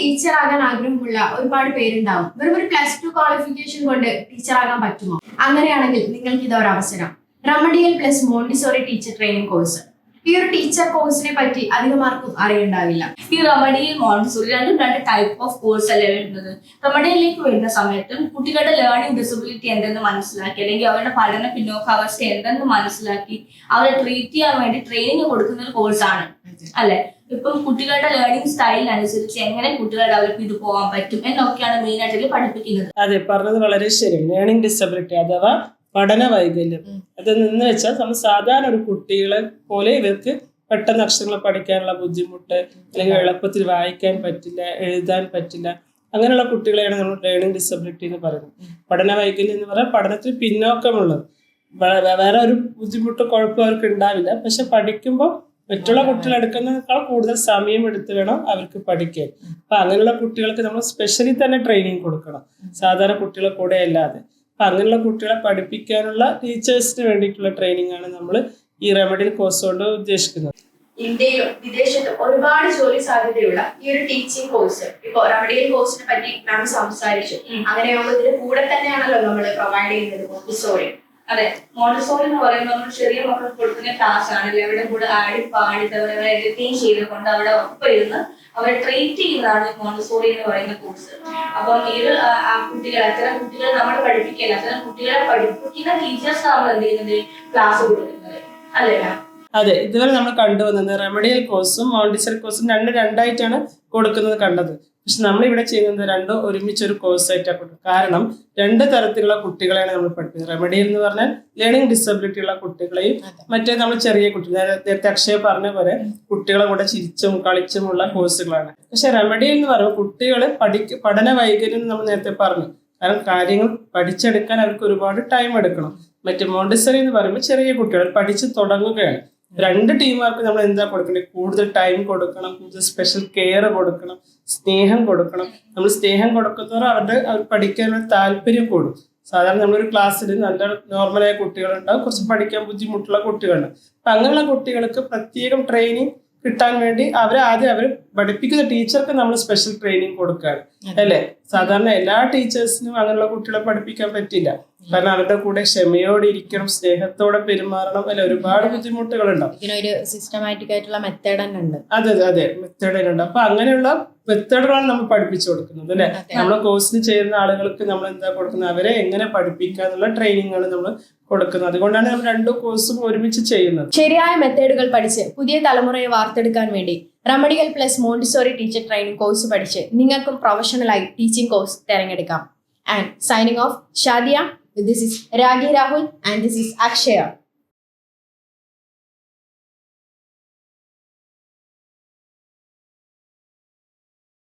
Teacher ആകാൻ ആഗ്രഹമുള്ള ഒരുപാട് പേരുണ്ടാവും. വെറും ഒരു പ്ലസ് ടു ക്വാളിഫിക്കേഷൻ കൊണ്ട് ടീച്ചർ ആകാൻ പറ്റുമോ? അങ്ങനെയാണെങ്കിൽ നിങ്ങൾക്ക് ഇതൊരു അവസരം. Remedial plus Montessori teacher training course ഈ ഒരു ടീച്ചർ കോഴ്സിനെ പറ്റി അധികം ആർക്കും അറിയണ്ടാവില്ല. ഈ റമഡിയിൽ മോൺസൂൺ രണ്ടും രണ്ട് ടൈപ്പ് ഓഫ് കോഴ്സ് അല്ലേ വരുന്നത്? റമഡിയിലേക്ക് വരുന്ന സമയത്തും കുട്ടികളുടെ ലേണിംഗ് ഡിസബിലിറ്റി എന്തെന്ന് മനസ്സിലാക്കി അല്ലെങ്കിൽ അവരുടെ പഠന പിന്നോക്കാവസ്ഥ എന്തെന്ന് മനസ്സിലാക്കി അവരെ ട്രീറ്റ് ചെയ്യാൻ വേണ്ടി ട്രെയിനിങ് കൊടുക്കുന്ന ഒരു കോഴ്സാണ് അല്ലെ? ഇപ്പം കുട്ടികളുടെ ലേണിംഗ് സ്റ്റൈലിനനുസരിച്ച് എങ്ങനെ കുട്ടികളെ ഡെവലപ്പ് ചെയ്ത് പോകാൻ പറ്റും എന്നൊക്കെയാണ് മെയിൻ ആയിട്ട് പഠിപ്പിക്കുന്നത്. അതെ പറഞ്ഞത് വളരെ ശരി ലേണിംഗ് ഡിസബിലിറ്റി അഥവാ പഠന വൈകല്യം. അത് നിന്ന് വെച്ചാൽ നമ്മൾ സാധാരണ ഒരു കുട്ടികളെ പോലെ ഇവർക്ക് പെട്ടെന്ന് അക്ഷരങ്ങൾ പഠിക്കാനുള്ള ബുദ്ധിമുട്ട് അല്ലെങ്കിൽ എളുപ്പത്തിൽ വായിക്കാൻ പറ്റില്ല എഴുതാൻ പറ്റില്ല അങ്ങനെയുള്ള കുട്ടികളെയാണ് നമ്മൾ ലേണിംഗ് ഡിസബിലിറ്റി എന്ന് പറയുന്നത്. പഠന വൈകല്യം എന്ന് പറഞ്ഞാൽ പഠനത്തിൽ പിന്നോക്കമുള്ളത്. വേറെ ഒരു ബുദ്ധിമുട്ട് കുഴപ്പം അവർക്ക് ഉണ്ടാവില്ല. പക്ഷെ പഠിക്കുമ്പോൾ മറ്റുള്ള കുട്ടികൾ എടുക്കുന്നതിനേക്കാൾ കൂടുതൽ സമയം എടുത്ത് വേണം അവർക്ക് പഠിക്കാൻ. അപ്പൊ അങ്ങനെയുള്ള കുട്ടികൾക്ക് നമ്മൾ സ്പെഷ്യലി തന്നെ ട്രെയിനിങ് കൊടുക്കണം. സാധാരണ കുട്ടികളെ കൂടെ അല്ലാതെ. അപ്പൊ അങ്ങനെയുള്ള കുട്ടികളെ പഠിപ്പിക്കാനുള്ള ടീച്ചേഴ്സിന് വേണ്ടിയിട്ടുള്ള ട്രെയിനിങ് ആണ് നമ്മൾ ഈ റെമഡിയൽ കോഴ്സ് കൊണ്ട് ഉദ്ദേശിക്കുന്നത്. ഇന്ത്യയിലും വിദേശത്തും ഒരുപാട് ജോലി സാധ്യതയുള്ള ഈ ഒരു ടീച്ചിങ് കോഴ്സ് ഇപ്പൊ റെമഡിയൽ കോഴ്സിനെ പറ്റി നാം സംസാരിച്ചു. അങ്ങനെയാകുമ്പോൾ ഇതിന്റെ കൂടെ തന്നെയാണല്ലോ നമ്മൾ പ്രൊവൈഡ് ചെയ്യുന്നത്. മോണ്ടിസോറി അതെ മോണ്ടസോറി എന്ന് പറയുമ്പോൾ നമ്മൾ ചെറിയ മക്കൾക്ക് കൊടുക്കുന്ന ക്ലാസ് ആണല്ലേ അവരുടെ കൂടെ ആടി പാടി അവരെ എഡിറ്റിംഗ് ചെയ്തുകൊണ്ട് അവിടെ ഒപ്പം ഇരുന്ന് അവരെ ട്രീറ്റ് ചെയ്യുന്നതാണ് മോണ്ടസോറി എന്ന് പറയുന്ന കോഴ്സ് അപ്പം ഇത് ആ- കുട്ടികൾ അത്തരം കുട്ടികളെ നമ്മൾ പഠിപ്പിക്കില്ല. അത്തരം കുട്ടികളെ പഠിപ്പിക്കുന്ന ടീച്ചേഴ്സ് നമ്മൾ എന്ത് ചെയ്യുന്നത്? ക്ലാസ് കൊടുക്കുന്നത്. അല്ലേ? അതെ ഇതുവരെ നമ്മൾ കണ്ടുവന്നത് റെമഡിയൽ കോഴ്സും മോണ്ടിസറി കോഴ്സും രണ്ട് രണ്ടായിട്ടാണ് കൊടുക്കുന്നത് കണ്ടത്. പക്ഷെ നമ്മൾ ഇവിടെ ചെയ്യുന്നത് രണ്ടും ഒരുമിച്ച് ഒരു കോഴ്സ് ആയിട്ടാണ് കൊടുക്കുന്നത്. കാരണം രണ്ട് തരത്തിലുള്ള കുട്ടികളെയാണ് നമ്മൾ പഠിപ്പിക്കുന്നത്. റെമഡി എന്ന് പറഞ്ഞാൽ ലേണിംഗ് ഡിസബിലിറ്റി ഉള്ള കുട്ടികളെയും മറ്റേ നമ്മൾ ചെറിയ കുട്ടികൾ നേരത്തെ അക്ഷയ പറഞ്ഞ പോലെ കുട്ടികളെ കൂടെ ചിരിച്ചും കളിച്ചുമുള്ള കോഴ്സുകളാണ് പക്ഷെ റെമഡി എന്ന് പറയുമ്പോൾ കുട്ടികൾ പഠിക്ക പഠന വൈകല്യം നമ്മൾ നേരത്തെ പറഞ്ഞു. കാരണം കാര്യങ്ങൾ പഠിച്ചെടുക്കാൻ അവർക്ക് ഒരുപാട് ടൈം എടുക്കണം. മറ്റേ മോണ്ടിസറി എന്ന് പറയുമ്പോൾ ചെറിയ കുട്ടികൾ പഠിച്ച് തുടങ്ങുകയാണ്. രണ്ട് ടീമുകാർക്ക് നമ്മൾ എന്താ കൊടുക്കേണ്ടത്? കൂടുതൽ ടൈം കൊടുക്കണം കൂടുതൽ സ്പെഷ്യൽ കെയർ കൊടുക്കണം സ്നേഹം കൊടുക്കണം. നമ്മൾ സ്നേഹം കൊടുക്കുന്നവർ അവരുടെ അവർ പഠിക്കാനുള്ള താല്പര്യം കൂടും. സാധാരണ നമ്മളൊരു ക്ലാസ്സിൽ നല്ല നോർമലായ കുട്ടികളുണ്ടാവും കുറച്ച് പഠിക്കാൻ ബുദ്ധിമുട്ടുള്ള കുട്ടികളുണ്ട്. അപ്പൊ അങ്ങനെയുള്ള കുട്ടികൾക്ക് പ്രത്യേകം ട്രെയിനിങ് കിട്ടാൻ വേണ്ടി അവരെ ആദ്യം അവർ പഠിപ്പിക്കുന്ന ടീച്ചർക്ക് നമ്മൾ സ്പെഷ്യൽ ട്രെയിനിങ് കൊടുക്കുകയാണ് അല്ലേ? സാധാരണ എല്ലാ ടീച്ചേഴ്സിനും അങ്ങനെയുള്ള കുട്ടികളെ പഠിപ്പിക്കാൻ പറ്റില്ല. കാരണം അവരുടെ കൂടെ ക്ഷമയോടെ ഇരിക്കണം സ്നേഹത്തോടെ പെരുമാറണം അല്ലെ ഒരുപാട് ബുദ്ധിമുട്ടുകളുണ്ടാവും. ഇതിനൊരു സിസ്റ്റമാറ്റിക് ആയിട്ടുള്ള മെത്തേഡ് തന്നെ ഉണ്ട്. അതെ അതെ അതെ മെത്തേഡ് തന്നെ ഉണ്ട്. അപ്പൊ അങ്ങനെയുള്ള മെത്തേഡുകളാണ് നമ്മൾ പഠിപ്പിച്ചു കൊടുക്കുന്നത് അല്ലെ. നമ്മളെ കോഴ്സിന് ചെയ്യുന്ന ആളുകൾക്ക് നമ്മൾ എന്താ കൊടുക്കുന്നത്? അവരെ എങ്ങനെ പഠിപ്പിക്കുക എന്നുള്ള ട്രെയിനിങ് നമ്മൾ കൊടുക്കുന്നത്. അതുകൊണ്ടാണ് നമ്മൾ രണ്ടു കോഴ്സും ഒരുമിച്ച് ചെയ്യുന്നത്. ശരിയായ മെത്തേഡുകൾ പഠിച്ച് പുതിയ തലമുറയെ വാർത്തെടുക്കാൻ വേണ്ടി remedial plus Montessori teacher training course പഠിച്ച് നിങ്ങൾക്കും പ്രൊഫഷണലായി ടീച്ചിങ് കോഴ്സ് തിരഞ്ഞെടുക്കാം. And signing off Shadiya This is Ragi Rahul and this is Akshaya.